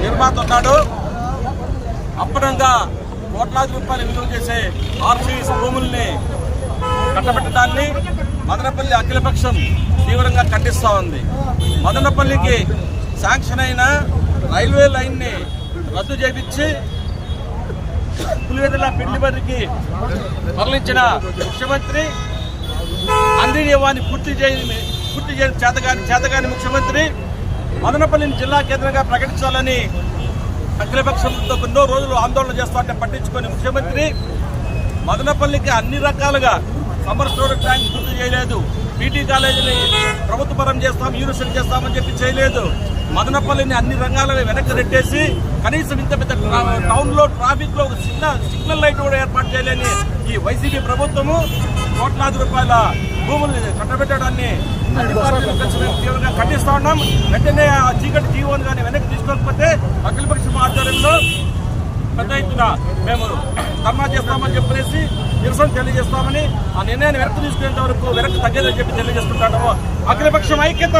నిర్మాత ఉన్నాడు. అప్పనంగా కోట్లాది రూపాయలు విలువ చేసే ఆర్సీఎస్ భూముల్ని కట్టబెట్టడాన్ని మదనపల్లి అఖిలపక్షం తీవ్రంగా ఖండిస్తూ ఉంది. మదనపల్లికి శాంక్షన్ అయిన రైల్వే లైన్ని రద్దు చేపించి పులివెదల పిల్లిబరికి తరలించిన ముఖ్యమంత్రి అందినియవాన్ని పూర్తి చేయని పూర్తి చేయని చేతగాని చేతగాని ముఖ్యమంత్రి మదనపల్లిని జిల్లా కేంద్రంగా ప్రకటించాలని అఖిలపక్షంతో ఎన్నో రోజులు ఆందోళన చేస్తాంటే పట్టించుకొని ముఖ్యమంత్రి మదనపల్లికి అన్ని రకాలుగా సమ్మర్ స్టోరేజ్ ట్యాంక్ పూర్తి చేయలేదు. పీటీ కాలేజీని ప్రభుత్వ పరం చేస్తాం యూనివర్సిటీ చేస్తామని చెప్పి చేయలేదు. మదనపల్లిని అన్ని రంగాలను వెనక్కి రెట్టేసి కనీసం ఇంత పెద్ద టౌన్లో ట్రాఫిక్లో ఒక చిన్న సిగ్నల్ లైట్ కూడా ఏర్పాటు చేయలేని ఈ వైసీపీ ప్రభుత్వము కోట్లాది రూపాయల భూముల్ని కట్టబెట్టడాన్ని తీవ్రంగా ఖండిస్తా ఉన్నాం. వెంటనే ఆ చీకటి జీవోని కానీ వెనక్కి తీసుకోకపోతే అఖిలపక్షం ఆధ్వర్యంలో పెద్ద ఎత్తున మేము ధర్నా చేస్తామని చెప్పేసి నిరసన తెలియజేస్తామని ఆ నిర్ణయాన్ని వెనక్కి తీసుకునేంత వరకు వెనక్కి తగ్గేదని చెప్పి తెలియజేస్తుంటాము అఖిలపక్షం ఐక్యత!